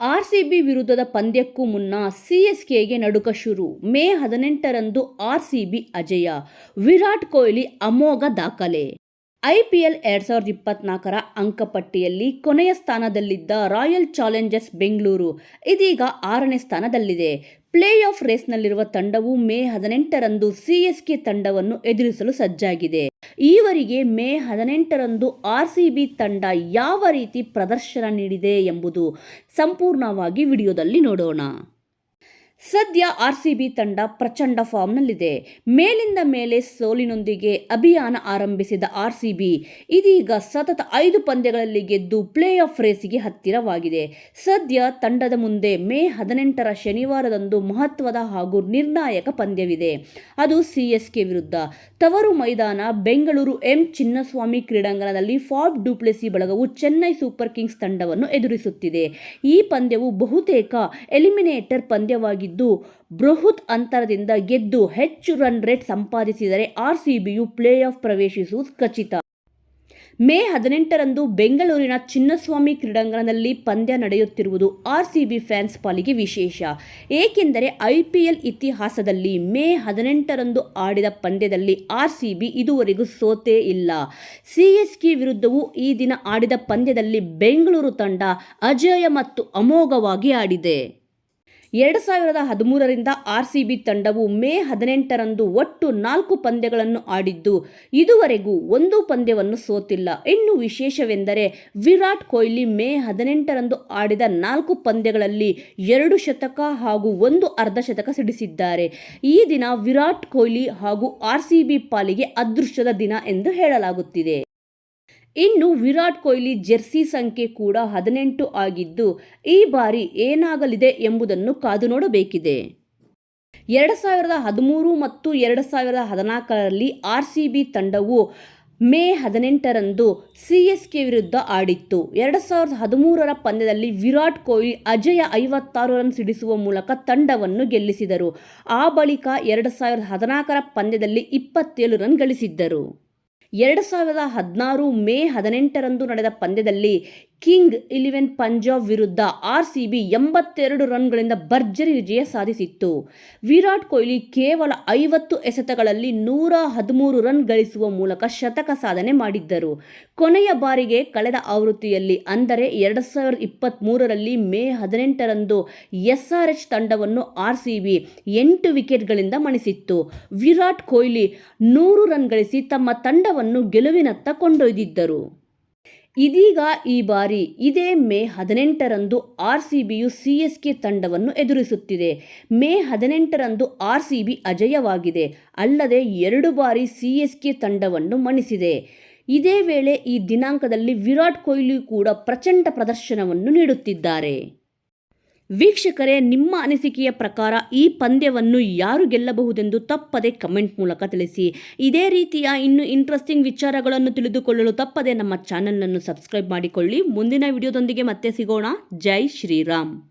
RCB ವಿರುದ್ಧದ ಪಂದ್ಯಕ್ಕೂ ಮುನ್ನ ಸಿಎಸ್ಕೆಗೆ ನಡುಕ ಶುರು. ಮೇ ಹದಿನೆಂಟರಂದು ಆರ್ಸಿಬಿ ಅಜಯ, ವಿರಾಟ್ ಕೊಹ್ಲಿ ಅಮೋಘ ದಾಖಲೆ. ಐಪಿಎಲ್ ಎರಡ್ ಸಾವಿರದ ಇಪ್ಪತ್ನಾಲ್ಕರ ಅಂಕಪಟ್ಟಿಯಲ್ಲಿ ಕೊನೆಯ ಸ್ಥಾನದಲ್ಲಿದ್ದ ರಾಯಲ್ ಚಾಲೆಂಜರ್ಸ್ ಬೆಂಗಳೂರು ಇದೀಗ ಆರನೇ ಸ್ಥಾನದಲ್ಲಿದೆ. ಪ್ಲೇ ಆಫ್ ರೇಸ್ನಲ್ಲಿರುವ ತಂಡವು ಮೇ ಹದಿನೆಂಟರಂದು ಸಿಎಸ್ಕೆ ತಂಡವನ್ನು ಎದುರಿಸಲು ಸಜ್ಜಾಗಿದೆ. ಈವರೆಗೆ ಮೇ ಹದಿನೆಂಟರಂದು ಆರ್ಸಿಬಿ ತಂಡ ಯಾವ ರೀತಿ ಪ್ರದರ್ಶನ ನೀಡಿದೆ ಎಂಬುದು ಸಂಪೂರ್ಣವಾಗಿ ವಿಡಿಯೋದಲ್ಲಿ ನೋಡೋಣ. ಸದ್ಯ ಆರ್ಸಿಬಿ ತಂಡ ಪ್ರಚಂಡ ಫಾರ್ಮ್ನಲ್ಲಿದೆ. ಮೇಲಿಂದ ಮೇಲೆ ಸೋಲಿನೊಂದಿಗೆ ಅಭಿಯಾನ ಆರಂಭಿಸಿದ ಆರ್ಸಿಬಿ ಇದೀಗ ಸತತ ಐದು ಪಂದ್ಯಗಳಲ್ಲಿ ಗೆದ್ದು ಪ್ಲೇ ಆಫ್ ರೇಸಿಗೆ ಹತ್ತಿರವಾಗಿದೆ. ಸದ್ಯ ತಂಡದ ಮುಂದೆ ಮೇ ಹದಿನೆಂಟರ ಶನಿವಾರದಂದು ಮಹತ್ವದ ಹಾಗೂ ನಿರ್ಣಾಯಕ ಪಂದ್ಯವಿದೆ. ಅದು ಸಿಎಸ್ಕೆ ವಿರುದ್ಧ. ತವರು ಮೈದಾನ ಬೆಂಗಳೂರು ಎಂ ಚಿನ್ನಸ್ವಾಮಿ ಕ್ರೀಡಾಂಗಣದಲ್ಲಿ ಫಾಬ್ ಡುಪ್ಲೆಸಿ ಬಳಗವು ಚೆನ್ನೈ ಸೂಪರ್ ಕಿಂಗ್ಸ್ ತಂಡವನ್ನು ಎದುರಿಸುತ್ತಿದೆ. ಈ ಪಂದ್ಯವು ಬಹುತೇಕ ಎಲಿಮಿನೇಟರ್ ಪಂದ್ಯವಾಗಿದ್ದು ಬೃಹತ್ ಅಂತರದಿಂದ ಗೆದ್ದು ಹೆಚ್ಚು ರನ್ ರೇಟ್ ಸಂಪಾದಿಸಿದರೆ ಆರ್ಸಿಬಿಯು ಪ್ಲೇ ಆಫ್ ಪ್ರವೇಶಿಸುವುದು ಖಚಿತ. ಮೇ ಹದಿನೆಂಟರಂದು ಬೆಂಗಳೂರಿನ ಚಿನ್ನಸ್ವಾಮಿ ಕ್ರೀಡಾಂಗಣದಲ್ಲಿ ಪಂದ್ಯ ನಡೆಯುತ್ತಿರುವುದು ಆರ್ಸಿಬಿ ಫ್ಯಾನ್ಸ್ ಪಾಲಿಗೆ ವಿಶೇಷ. ಏಕೆಂದರೆ ಐಪಿಎಲ್ ಇತಿಹಾಸದಲ್ಲಿ ಮೇ ಹದಿನೆಂಟರಂದು ಆಡಿದ ಪಂದ್ಯದಲ್ಲಿ ಆರ್ಸಿಬಿ ಇದುವರೆಗೂ ಸೋತೇ ಇಲ್ಲ. ಸಿಎಸ್ಕೆ ವಿರುದ್ಧವೂ ಈ ದಿನ ಆಡಿದ ಪಂದ್ಯದಲ್ಲಿ ಬೆಂಗಳೂರು ತಂಡ ಅಜೇಯ ಮತ್ತು ಅಮೋಘವಾಗಿ ಆಡಿದೆ. ಎರಡು ಸಾವಿರದ ಹದಿಮೂರರಿಂದ ಆರ್ಸಿಬಿ ತಂಡವು ಮೇ ಹದಿನೆಂಟರಂದು ಒಟ್ಟು ನಾಲ್ಕು ಪಂದ್ಯಗಳನ್ನು ಆಡಿದ್ದು, ಇದುವರೆಗೂ ಒಂದು ಪಂದ್ಯವನ್ನು ಸೋತಿಲ್ಲ. ಇನ್ನು ವಿಶೇಷವೆಂದರೆ, ವಿರಾಟ್ ಕೊಹ್ಲಿ ಮೇ ಹದಿನೆಂಟರಂದು ಆಡಿದ ನಾಲ್ಕು ಪಂದ್ಯಗಳಲ್ಲಿ ಎರಡು ಶತಕ ಹಾಗೂ ಒಂದು ಅರ್ಧಶತಕ ಸಿಡಿಸಿದ್ದಾರೆ. ಈ ದಿನ ವಿರಾಟ್ ಕೊಹ್ಲಿ ಹಾಗೂ ಆರ್ಸಿಬಿ ಪಾಲಿಗೆ ಅದೃಷ್ಟದ ದಿನ ಎಂದು ಹೇಳಲಾಗುತ್ತಿದೆ. ಇನ್ನು ವಿರಾಟ್ ಕೊಹ್ಲಿ ಜೆರ್ಸಿ ಸಂಖ್ಯೆ ಕೂಡ ಹದಿನೆಂಟು ಆಗಿದ್ದು, ಈ ಬಾರಿ ಏನಾಗಲಿದೆ ಎಂಬುದನ್ನು ಕಾದು ನೋಡಬೇಕಿದೆ. ಎರಡು ಸಾವಿರದ ಹದಿಮೂರು ಮತ್ತು ಎರಡು ಸಾವಿರದ ಹದಿನಾಲ್ಕರಲ್ಲಿ ಆರ್ ಸಿ ಬಿ ತಂಡವು ಮೇ ಹದಿನೆಂಟರಂದು ಸಿ ಎಸ್ ಕೆ ವಿರುದ್ಧ ಆಡಿತ್ತು. ಎರಡು ಸಾವಿರದ ಹದಿಮೂರರ ಪಂದ್ಯದಲ್ಲಿ ವಿರಾಟ್ ಕೊಹ್ಲಿ ಅಜಯ ಐವತ್ತಾರು ರನ್ ಸಿಡಿಸುವ ಮೂಲಕ ತಂಡವನ್ನು ಗೆಲ್ಲಿಸಿದರು. ಆ ಬಳಿಕ ಎರಡು ಸಾವಿರದ ಹದಿನಾಲ್ಕರ ಪಂದ್ಯದಲ್ಲಿ ಇಪ್ಪತ್ತೇಳು ರನ್ ಗಳಿಸಿದ್ದರು. ಎರಡು ಸಾವಿರದ ಹದಿನಾರು ಮೇ ಹದಿನೆಂಟರಂದು ನಡೆದ ಪಂದ್ಯದಲ್ಲಿ ಕಿಂಗ್ ಇಲೆವೆನ್ ಪಂಜಾಬ್ ವಿರುದ್ಧ ಆರ್ ಸಿ ಬಿ ಎಂಬತ್ತೆರಡು ರನ್ಗಳಿಂದ ಭರ್ಜರಿ ವಿಜಯ ಸಾಧಿಸಿತ್ತು. ವಿರಾಟ್ ಕೊಹ್ಲಿ ಕೇವಲ ಐವತ್ತು ಎಸೆತಗಳಲ್ಲಿ ನೂರ ಹದಿಮೂರು ರನ್ ಗಳಿಸುವ ಮೂಲಕ ಶತಕ ಸಾಧನೆ ಮಾಡಿದ್ದರು. ಕೊನೆಯ ಬಾರಿಗೆ ಕಳೆದ ಆವೃತ್ತಿಯಲ್ಲಿ ಅಂದರೆ ಎರಡು ಸಾವಿರದ ಇಪ್ಪತ್ತ್ಮೂರರಲ್ಲಿ ಮೇ ಹದಿನೆಂಟರಂದು ಎಸ್ಆರ್ಎಚ್ ತಂಡವನ್ನು ಆರ್ ಸಿ ಬಿ ಎಂಟು ವಿಕೆಟ್ಗಳಿಂದ ಮಣಿಸಿತ್ತು. ವಿರಾಟ್ ಕೊಹ್ಲಿ ನೂರು ರನ್ ಗಳಿಸಿ ತಮ್ಮ ತಂಡವನ್ನು ಗೆಲುವಿನತ್ತ ಕೊಂಡೊಯ್ದಿದ್ದರು. ಇದೀಗ ಈ ಬಾರಿ ಇದೇ ಮೇ ಹದಿನೆಂಟರಂದು ಆರ್ ಸಿ ಬಿಯು ಸಿ ಎಸ್ ಕೆ ತಂಡವನ್ನು ಎದುರಿಸುತ್ತಿದೆ. ಮೇ ಹದಿನೆಂಟರಂದು ಆರ್ ಸಿ ಬಿ ಅಜಯವಾಗಿದೆ. ಅಲ್ಲದೆ ಎರಡು ಬಾರಿ ಸಿ ಎಸ್ ಕೆ ತಂಡವನ್ನು ಮಣಿಸಿದೆ. ಇದೇ ವೇಳೆ ಈ ದಿನಾಂಕದಲ್ಲಿ ವಿರಾಟ್ ಕೊಹ್ಲಿ ಕೂಡ ಪ್ರಚಂಡ ಪ್ರದರ್ಶನವನ್ನು ನೀಡುತ್ತಿದ್ದಾರೆ. ವೀಕ್ಷಕರೇ, ನಿಮ್ಮ ಅನಿಸಿಕೆಯ ಪ್ರಕಾರ ಈ ಪಂದ್ಯವನ್ನು ಯಾರು ಗೆಲ್ಲಬಹುದೆಂದು ತಪ್ಪದೆ ಕಮೆಂಟ್ ಮೂಲಕ ತಿಳಿಸಿ. ಇದೇ ರೀತಿಯ ಇನ್ನು ಇಂಟ್ರೆಸ್ಟಿಂಗ್ ವಿಚಾರಗಳನ್ನು ತಿಳಿದುಕೊಳ್ಳಲು ತಪ್ಪದೆ ನಮ್ಮ ಚಾನಲನ್ನು ಸಬ್ಸ್ಕ್ರೈಬ್ ಮಾಡಿಕೊಳ್ಳಿ. ಮುಂದಿನ ವಿಡಿಯೋದೊಂದಿಗೆ ಮತ್ತೆ ಸಿಗೋಣ. ಜೈ ಶ್ರೀರಾಮ್.